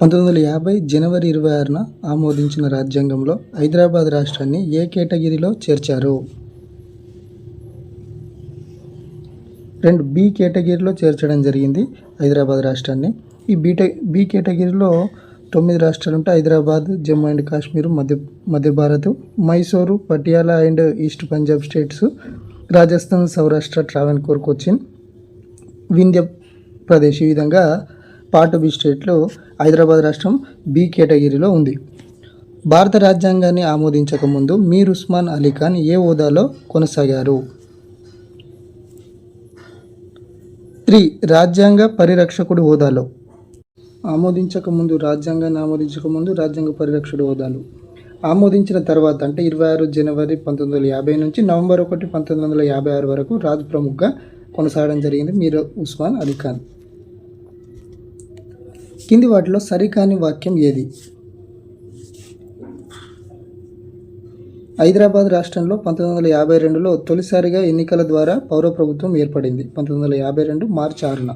పంతొమ్మిది వందల యాభై జనవరి ఇరవై ఆరున ఆమోదించిన రాజ్యాంగంలో హైదరాబాద్ రాష్ట్రాన్ని ఏ కేటగిరీలో చేర్చారు? రెండు బి కేటగిరీలో చేర్చడం జరిగింది హైదరాబాద్ రాష్ట్రాన్ని. ఈ బీటే బి కేటగిరీలో తొమ్మిది రాష్ట్రాలు ఉంటాయి. Hyderabad Jammu and Kashmir Madhya Madhya Bharat Mysore Patiala and east Punjab states Rajasthan Saurashtra Travancore Cochin Vindhya Pradesh ఈ విధంగా పార్ట్ బి స్టేట్లో హైదరాబాద్ రాష్ట్రం బి కేటగిరీలో ఉంది. భారత రాజ్యాంగాన్ని ఆమోదించక ముందు మీర్ ఉస్మాన్ అలీ ఖాన్ ఏ హోదాలో కొనసాగారు? త్రీ. రాజ్యాంగ పరిరక్షకుడు హోదాలో. ఆమోదించకముందు రాజ్యాంగాన్ని ఆమోదించక ముందు రాజ్యాంగ పరిరక్షకుడు హోదాలు. ఆమోదించిన తర్వాత అంటే ఇరవై ఆరు జనవరి పంతొమ్మిది వందల యాభై నుంచి నవంబర్ ఒకటి పంతొమ్మిది వందల యాభై ఆరు వరకు రాజ్ ప్రముఖ్గా కొనసాగడం జరిగింది మీర్ ఉస్మాన్ అలీ ఖాన్. కింది వాటిలో సరికాని వాక్యం ఏది? హైదరాబాద్ రాష్ట్రంలో పంతొమ్మిది వందల యాభై రెండులో తొలిసారిగా ఎన్నికల ద్వారా పౌర ప్రభుత్వం ఏర్పడింది. పంతొమ్మిది వందల యాభై రెండు మార్చి ఆరున.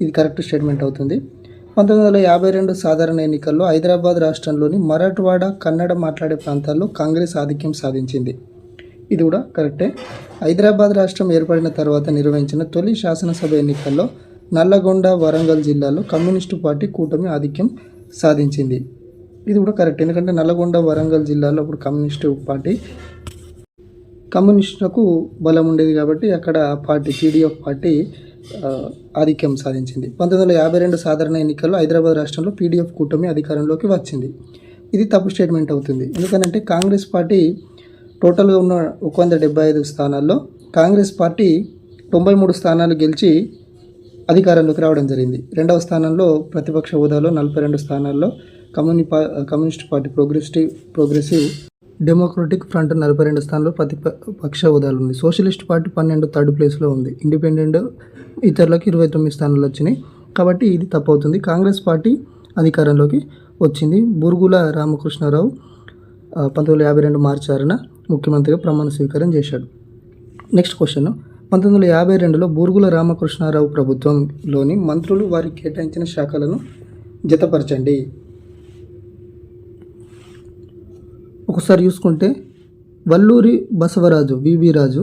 ఇది కరెక్ట్ స్టేట్మెంట్ అవుతుంది. పంతొమ్మిది వందల యాభై రెండు సాధారణ ఎన్నికల్లో హైదరాబాద్ రాష్ట్రంలోని మరాఠవాడ కన్నడ మాట్లాడే ప్రాంతాల్లో కాంగ్రెస్ ఆధిక్యం సాధించింది. ఇది కూడా కరెక్టే. హైదరాబాద్ రాష్ట్రం ఏర్పడిన తర్వాత నిర్వహించిన తొలి శాసనసభ ఎన్నికల్లో నల్లగొండ వరంగల్ జిల్లాలో కమ్యూనిస్టు పార్టీ కూటమి ఆధిక్యం సాధించింది. ఇది కూడా కరెక్ట్. ఎందుకంటే నల్లగొండ వరంగల్ జిల్లాలో అప్పుడు కమ్యూనిస్టు పార్టీ కమ్యూనిస్టులకు బలం ఉండేది కాబట్టి అక్కడ పార్టీ పీడీఎఫ్ పార్టీ ఆధిక్యం సాధించింది. పంతొమ్మిది వందల యాభై రెండు సాధారణ ఎన్నికల్లో హైదరాబాద్ రాష్ట్రంలో పీడీఎఫ్ కూటమి అధికారంలోకి వచ్చింది. ఇది తప్పు స్టేట్మెంట్ అవుతుంది. ఎందుకంటే కాంగ్రెస్ పార్టీ టోటల్గా ఉన్న ఒక వంద డెబ్బై ఐదు స్థానాల్లో కాంగ్రెస్ పార్టీ తొంభై మూడు స్థానాలు గెలిచి అధికారంలోకి రావడం జరిగింది. రెండవ స్థానంలో ప్రతిపక్ష హోదాలో నలభై రెండు స్థానాల్లో కమ్యూని పా communist party progressive progressive democratic front నలభై రెండు స్థానంలో ప్రతిపక్ష హోదాలు ఉంది సోషలిస్ట్ పార్టీ పన్నెండు థర్డ్ ప్లేస్లో ఉంది. ఇండిపెండెంట్ ఇతరులకు ఇరవై తొమ్మిది స్థానాలు వచ్చినాయి. కాబట్టి ఇది తప్పు అవుతుంది కాంగ్రెస్ పార్టీ అధికారంలోకి వచ్చింది. బురుగుల రామకృష్ణారావు పంతొమ్మిది వందల యాభై రెండు మార్చి ఆరున ముఖ్యమంత్రిగా ప్రమాణ స్వీకారం చేశాడు. Next question. పంతొమ్మిది వందల యాభై రెండులో బూరుగుల రామకృష్ణారావు ప్రభుత్వంలోని మంత్రులు వారికి కేటాయించిన శాఖలను జతపరచండి. ఒకసారి చూసుకుంటే వల్లూరి బసవరాజు విబి రాజు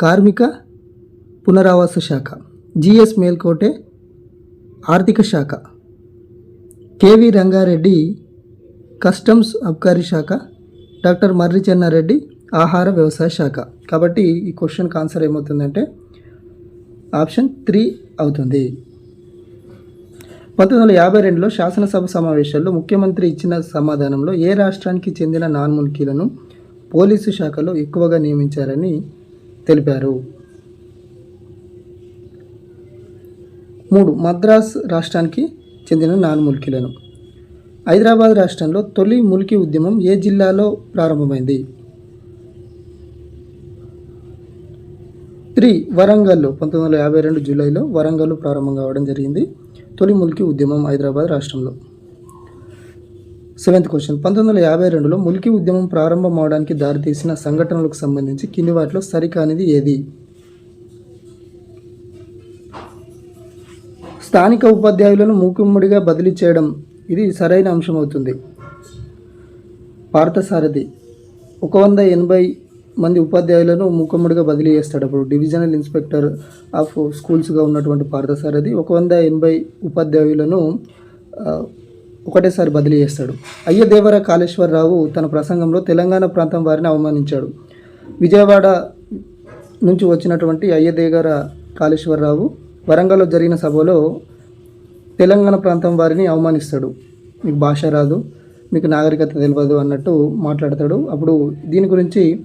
కార్మిక పునరావాస శాఖ జిఎస్ మేల్కోటే ఆర్థిక శాఖ కేవి రంగారెడ్డి కస్టమ్స్ అబ్కారీ శాఖ డాక్టర్ మర్రి చెన్నారెడ్డి ఆహార వ్యవసాయ శాఖ. కాబట్టి ఈ క్వశ్చన్కి ఆన్సర్ ఏమవుతుందంటే ఆప్షన్ త్రీ అవుతుంది. పంతొమ్మిది వందల యాభై రెండులో శాసనసభ సమావేశాల్లో ముఖ్యమంత్రి ఇచ్చిన సమాధానంలో ఏ రాష్ట్రానికి చెందిన నాన్ముల్కీలను పోలీసు శాఖలో ఎక్కువగా నియమించారని తెలిపారు. మూడు మద్రాస్ రాష్ట్రానికి చెందిన నాన్ముల్కీలను హైదరాబాద్ రాష్ట్రంలో తొలి ముల్కీ ఉద్యమం ఏ జిల్లాలో ప్రారంభమైంది? త్రీ వరంగల్లో పంతొమ్మిది వందల యాభై రెండు జూలైలో వరంగల్ ప్రారంభం కావడం జరిగింది. తొలి ముల్కీ ఉద్యమం హైదరాబాద్ రాష్ట్రంలో. Seventh question. పంతొమ్మిది వందల యాభై రెండులో ముల్కీ ఉద్యమం ప్రారంభం అవడానికి దారితీసిన సంఘటనలకు సంబంధించి కింది వాటిలో సరికానిది ఏది? స్థానిక ఉపాధ్యాయులను మూకుమ్మడిగా బదిలీ చేయడం ఇది సరైన అంశం అవుతుంది పార్థసారథి. ఒక వంద ఎనభై మంది ఉపాధ్యాయులను మూకుమ్మడిగా బదిలీ చేస్తాడు. అప్పుడు డివిజనల్ ఇన్స్పెక్టర్ ఆఫ్ స్కూల్స్గా ఉన్నటువంటి పార్థసారథి ఒక వంద ఎనభై ఉపాధ్యాయులను ఒకటేసారి బదిలీ చేస్తాడు. అయ్యదేవర కాళేశ్వరరావు తన ప్రసంగంలో తెలంగాణ ప్రాంతం వారిని అవమానించాడు. విజయవాడ నుంచి వచ్చినటువంటి అయ్యదేగర కాళేశ్వరరావు వరంగల్లో జరిగిన సభలో తెలంగాణ ప్రాంతం వారిని అవమానిస్తాడు. మీకు భాష రాదు మీకు నాగరికత తెలియదు అన్నట్టు మాట్లాడతాడు. అప్పుడు దీని గురించి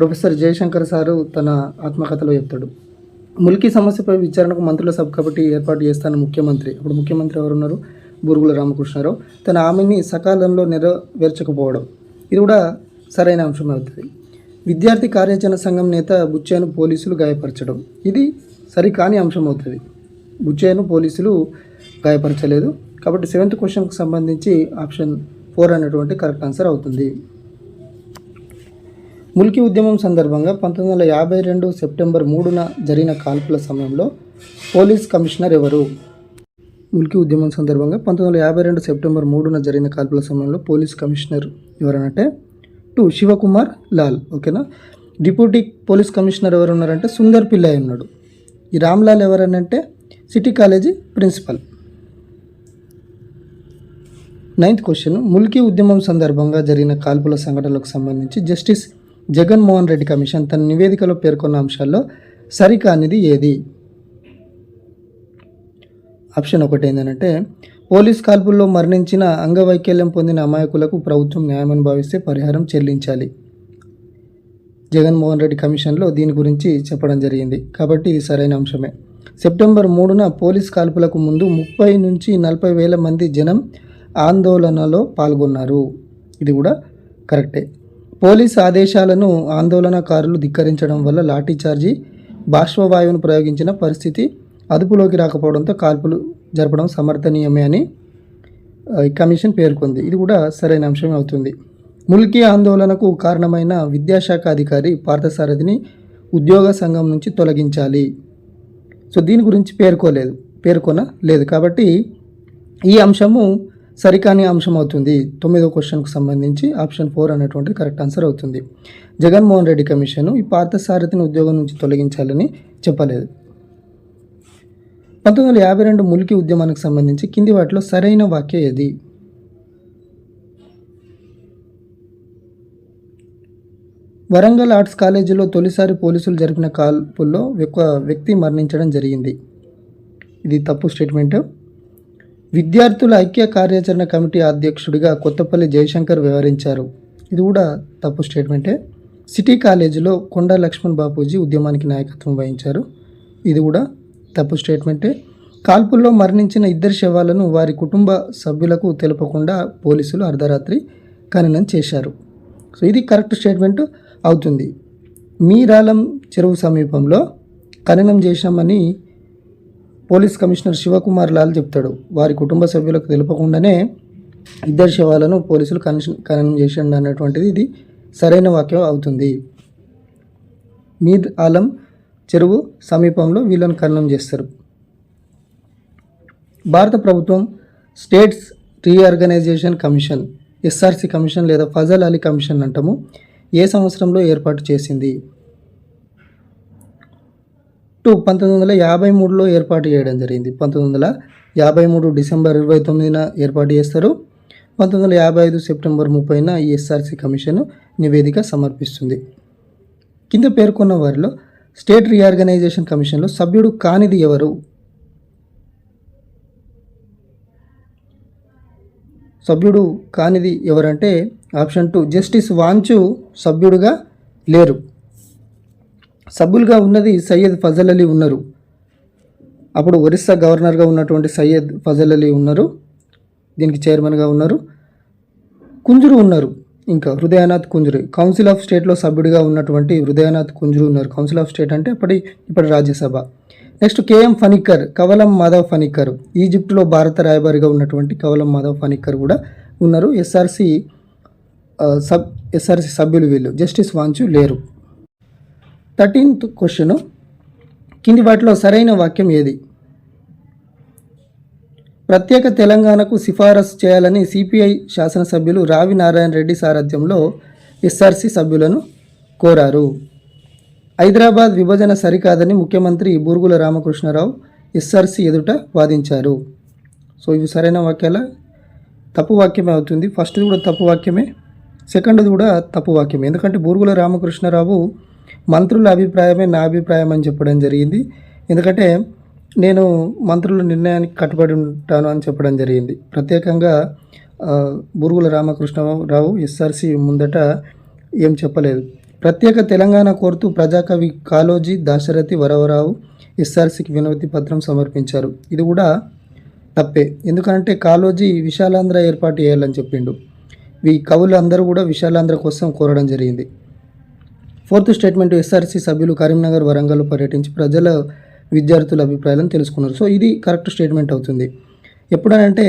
ప్రొఫెసర్ జయశంకర్ సారు తన ఆత్మకథలో చెప్తాడు. ములికి సమస్యపై విచారణకు మంత్రుల సబ్ కమిటీ ఏర్పాటు చేస్తాను ముఖ్యమంత్రి. అప్పుడు ముఖ్యమంత్రి ఎవరున్నారు? బురుగుల రామకృష్ణారావు. తన హామీని సకాలంలో నెరవేర్చకపోవడం. ఇది కూడా సరైన అంశం అవుతుంది. విద్యార్థి కార్యాచరణ సంఘం నేత బుచ్చేను పోలీసులు గాయపరచడం. ఇది సరికాని అంశం అవుతుంది. బుచ్చేను పోలీసులు గాయపరచలేదు. కాబట్టి సెవెంత్ క్వశ్చన్కి సంబంధించి ఆప్షన్ ఫోర్ అనేటువంటి కరెక్ట్ ఆన్సర్ అవుతుంది. ముల్కీ ఉద్యమం సందర్భంగా పంతొమ్మిది వందల యాభై రెండు సెప్టెంబర్ మూడున జరిగిన కాల్పుల సమయంలో పోలీస్ కమిషనర్ ఎవరు? ముల్కీ ఉద్యమం సందర్భంగా పంతొమ్మిది వందల యాభై రెండు సెప్టెంబర్ మూడున జరిగిన కాల్పుల సమయంలో పోలీస్ కమిషనర్ ఎవరనంటే టూ శివకుమార్ లాల్ ఓకేనా? డిప్యూటీ పోలీస్ కమిషనర్ ఎవరు ఉన్నారంటే సుందర్ పిల్లయ్య ఉన్నాడు. ఈ Ramlal ఎవరనంటే? City college principal. Ninth question Mulki ఉద్యమం సందర్భంగా జరిగిన కాల్పుల సంఘటనలకు సంబంధించి జస్టిస్ జగన్మోహన్ రెడ్డి కమిషన్ తన నివేదికలో పేర్కొన్న అంశాల్లో సరికానిది ఏది? ఆప్షన్ ఒకటి ఏంటంటే పోలీస్ కాల్పుల్లో మరణించిన అంగవైకల్యం పొందిన అమాయకులకు ప్రభుత్వం న్యాయమని భావిస్తే పరిహారం చెల్లించాలి. జగన్మోహన్ రెడ్డి కమిషన్లో దీని గురించి చెప్పడం జరిగింది. కాబట్టి ఇది సరైన అంశమే. సెప్టెంబర్ మూడున పోలీస్ కాల్పులకు ముందు ముప్పై నుంచి నలభై వేల మంది జనం ఆందోళనలో పాల్గొన్నారు. ఇది కూడా కరెక్టే. పోలీస్ ఆదేశాలను ఆందోళనకారులు ధిక్కరించడం వల్ల లాఠీచార్జీ బాష్పవాయువును ప్రయోగించిన పరిస్థితి అదుపులోకి రాకపోవడంతో కాల్పులు జరపడం సమర్థనీయమే అని కమిషన్ పేర్కొంది. ఇది కూడా సరైన అంశం అవుతుంది. ముల్కీ ఆందోళనకు కారణమైన విద్యాశాఖ అధికారి పార్థసారథిని ఉద్యోగ సంఘం నుంచి తొలగించాలి. సో దీని గురించి పేర్కోలేదు పేర్కొన లేదు కాబట్టి ఈ అంశము సరికాని అంశం అవుతుంది. తొమ్మిదో క్వశ్చన్కు సంబంధించి ఆప్షన్ ఫోర్ అనేటువంటి కరెక్ట్ ఆన్సర్ అవుతుంది. జగన్మోహన్ రెడ్డి కమిషన్ ఈ పార్థసారథిని ఉద్యోగం నుంచి తొలగించాలని చెప్పలేదు. పంతొమ్మిది వందల యాభై రెండు ములికి ఉద్యమానికి సంబంధించి కింది వాటిలో సరైన వాక్య ఏది? వరంగల్ ఆర్ట్స్ కాలేజీలో తొలిసారి పోలీసులు జరిపిన కాల్పుల్లో ఒక వ్యక్తి మరణించడం జరిగింది. ఇది తప్పు స్టేట్మెంట్. విద్యార్థుల ఐక్య కార్యాచరణ కమిటీ అధ్యక్షుడిగా కొత్తపల్లి జయశంకర్ వ్యవహరించారు. ఇది కూడా తప్పు స్టేట్మెంటే. సిటీ కాలేజీలో కొండ లక్ష్మణ్ బాపూజీ ఉద్యమానికి నాయకత్వం వహించారు. ఇది కూడా తప్పు స్టేట్మెంటే. కాల్పుల్లో మరణించిన ఇద్దరు శవాలను వారి కుటుంబ సభ్యులకు తెలపకుండా పోలీసులు అర్ధరాత్రి ఖననం చేశారు. సో ఇది కరెక్ట్ స్టేట్మెంట్ అవుతుంది. మీరాలం చెరువు సమీపంలో ఖననం చేశామని పోలీస్ కమిషనర్ శివకుమార్ లాల్ చెప్తాడు. వారి కుటుంబ సభ్యులకు తెలపకుండానే ఇద్దరు శవాలను పోలీసులు కన్షన్ ఖననం చేసిండు అన్నటువంటిది ఇది సరైన వాక్యం అవుతుంది. మీర్ ఆలం చెరువు సమీపంలో వీళ్ళను ఖననం చేస్తారు. భారత ప్రభుత్వం states reorganisation commission SRC commission లేదా ఫజల్ అలీ కమిషన్ అంటాము ఏ సంవత్సరంలో ఏర్పాటు చేసింది? టు పంతొమ్మిది వందల యాభై మూడులో ఏర్పాటు చేయడం జరిగింది. పంతొమ్మిది వందల యాభై మూడు డిసెంబర్ ఇరవై తొమ్మిదిన ఏర్పాటు చేస్తారు. పంతొమ్మిది వందల యాభై ఐదు సెప్టెంబర్ ముప్పైన ఈ ఎస్ఆర్సి కమిషన్ నివేదిక సమర్పిస్తుంది. కింద పేర్కొన్న వారిలో స్టేట్ రీఆర్గనైజేషన్ కమిషన్లో సభ్యుడు కానిది ఎవరు? సభ్యుడు కానిది ఎవరంటే ఆప్షన్ టూ జస్టిస్ వాంచు సభ్యుడుగా లేరు. సభ్యులుగా ఉన్నది సయ్యద్ ఫజల్ అలీ ఉన్నారు. అప్పుడు ఒరిస్సా గవర్నర్గా ఉన్నటువంటి సయ్యద్ ఫజల్ అలీ ఉన్నారు. దీనికి చైర్మన్గా ఉన్నారు. కుంజురు ఉన్నారు. ఇంకా హృదయనాథ్ కుంజురు. కౌన్సిల్ ఆఫ్ స్టేట్లో సభ్యుడిగా ఉన్నటువంటి హృదయనాథ్ కుంజురు ఉన్నారు. కౌన్సిల్ ఆఫ్ స్టేట్ అంటే అప్పటి ఇప్పటి రాజ్యసభ. నెక్స్ట్ కేఎం ఫనిక్కర్ కవలం మాధవ్ ఫనిక్కర్ ఈజిప్ట్లో భారత రాయబారిగా ఉన్నటువంటి కవలం మాధవ్ ఫనిక్కర్ కూడా ఉన్నారు. ఎస్ఆర్సి సబ్ ఎస్ఆర్సి సభ్యులు వీళ్ళు. జస్టిస్ వాంచు లేరు. Thirteenth question. కింది వాటిలో సరైన వాక్యం ఏది? ప్రత్యేక తెలంగాణకు సిఫారసు చేయాలని సిపిఐ శాసనసభ్యులు రావి నారాయణ రెడ్డి సారథ్యంలో ఎస్ఆర్సి సభ్యులను కోరారు. హైదరాబాద్ విభజన సరికాదని ముఖ్యమంత్రి బూరుగుల రామకృష్ణారావు ఎస్ఆర్సి ఎదుట వాదించారు. సో ఇవి సరైన వాక్యాల తప్పు వాక్యమే అవుతుంది. ఫస్ట్ది కూడా తప్పు వాక్యమే సెకండ్ది కూడా తప్పు వాక్యమే. ఎందుకంటే బూరుగుల రామకృష్ణారావు మంత్రుల అభిప్రాయమే నా అభిప్రాయం అని చెప్పడం జరిగింది. ఎందుకంటే నేను మంత్రుల నిర్ణయానికి కట్టుబడి ఉంటాను అని చెప్పడం జరిగింది. ప్రత్యేకంగా బురుగుల రామకృష్ణరావు ఎస్ఆర్సి ముందట ఏం చెప్పలేదు. ప్రత్యేక తెలంగాణ కోరుతూ ప్రజాకవి కాలోజీ దాశరథి వరవరావు ఎస్ఆర్సికి వినతి పత్రం సమర్పించారు. ఇది కూడా తప్పే. ఎందుకంటే కాలోజీ విశాలాంధ్ర ఏర్పాటు చేయాలని చెప్పిండు. ఈ కవులు అందరూ కూడా విశాలాంధ్ర కోసం కోరడం జరిగింది. ఫోర్త్ స్టేట్మెంట్ ఎస్ఆర్సి సభ్యులు కరీంనగర్ వరంగల్ పర్యటించి ప్రజల విద్యార్థుల అభిప్రాయాలను తెలుసుకున్నారు. సో ఇది కరెక్ట్ స్టేట్మెంట్ అవుతుంది. ఎప్పుడనంటే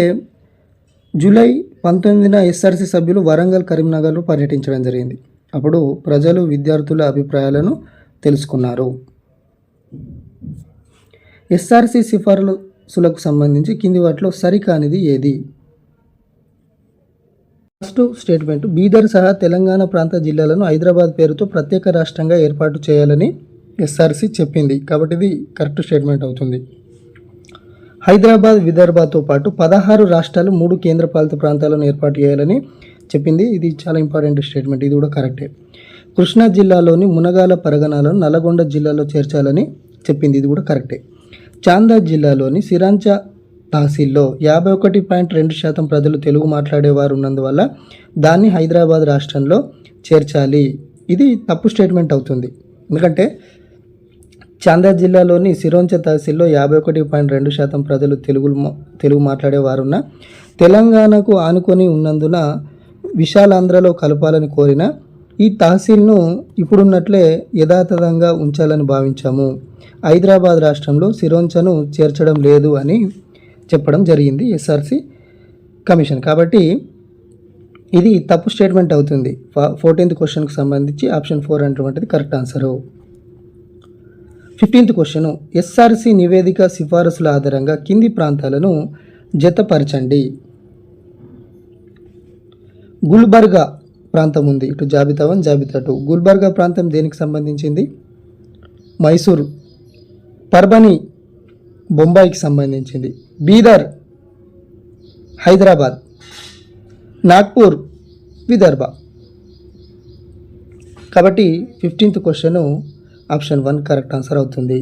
జూలై పంతొమ్మిదిన ఎస్ఆర్సి సభ్యులు వరంగల్ కరీంనగర్లో పర్యటించడం జరిగింది. అప్పుడు ప్రజలు విద్యార్థుల అభిప్రాయాలను తెలుసుకున్నారు. ఎస్ఆర్సి సిఫార్సులకు సంబంధించి కింది వాటిలో సరికానిది ఏది? ఫస్ట్ స్టేట్మెంట్ బీదర్ సహా తెలంగాణ ప్రాంత జిల్లాలను హైదరాబాద్ పేరుతో ప్రత్యేక రాష్ట్రంగా ఏర్పాటు చేయాలని ఎస్ఆర్సి చెప్పింది. కాబట్టి ఇది కరెక్ట్ స్టేట్మెంట్ అవుతుంది. హైదరాబాద్ విదర్భతో పాటు పదహారు రాష్ట్రాలు మూడు కేంద్రపాలిత ప్రాంతాలను ఏర్పాటు చేయాలని చెప్పింది. ఇది చాలా ఇంపార్టెంట్ స్టేట్మెంట్ ఇది కూడా కరెక్టే కృష్ణా జిల్లాలోని మునగాల పరగణాలను నల్లగొండ జిల్లాలో చేర్చాలని చెప్పింది. ఇది కూడా కరెక్టే చాందా జిల్లాలోని సిరాంచా తహసీల్లో యాభై ఒకటి పాయింట్ రెండు శాతం ప్రజలు తెలుగు మాట్లాడేవారు ఉన్నందువల్ల దాన్ని హైదరాబాద్ రాష్ట్రంలో చేర్చాలి. ఇది తప్పు స్టేట్మెంట్ అవుతుంది. ఎందుకంటే చాందా జిల్లాలోని సిరోంచ తహసీల్లో యాభై ఒకటి పాయింట్ రెండు శాతం ప్రజలు తెలుగు తెలుగు మాట్లాడేవారున్న తెలంగాణకు ఆనుకొని ఉన్నందున విశాలాంధ్రలో కలపాలని కోరిన ఈ తహసీల్ను ఇప్పుడున్నట్లే యథాతథంగా ఉంచాలని భావించాము. హైదరాబాద్ రాష్ట్రంలో సిరోంచను చేర్చడం లేదు అని చెప్పడం జరిగింది ఎస్ఆర్సి కమిషన్. కాబట్టి ఇది తప్పు స్టేట్మెంట్ అవుతుంది. ఫోర్టీన్త్ క్వశ్చన్కి సంబంధించి ఆప్షన్ ఫోర్ అనేటువంటిది correct answer. Fifteenth question SRC నివేదిక సిఫారసుల ఆధారంగా కింది ప్రాంతాలను జతపరచండి. గుల్బర్గా ప్రాంతం ఉంది. ఇటు జాబితా వన్ జాబితా టూ. గుల్బర్గా ప్రాంతం దేనికి సంబంధించింది? మైసూరు. పర్బని బొంబాయికి సంబంధించింది. బీదర్ హైదరాబాద్ నాగ్పూర్ విదర్భ. కాబట్టి fifteenth question option one correct answer అవుతుంది.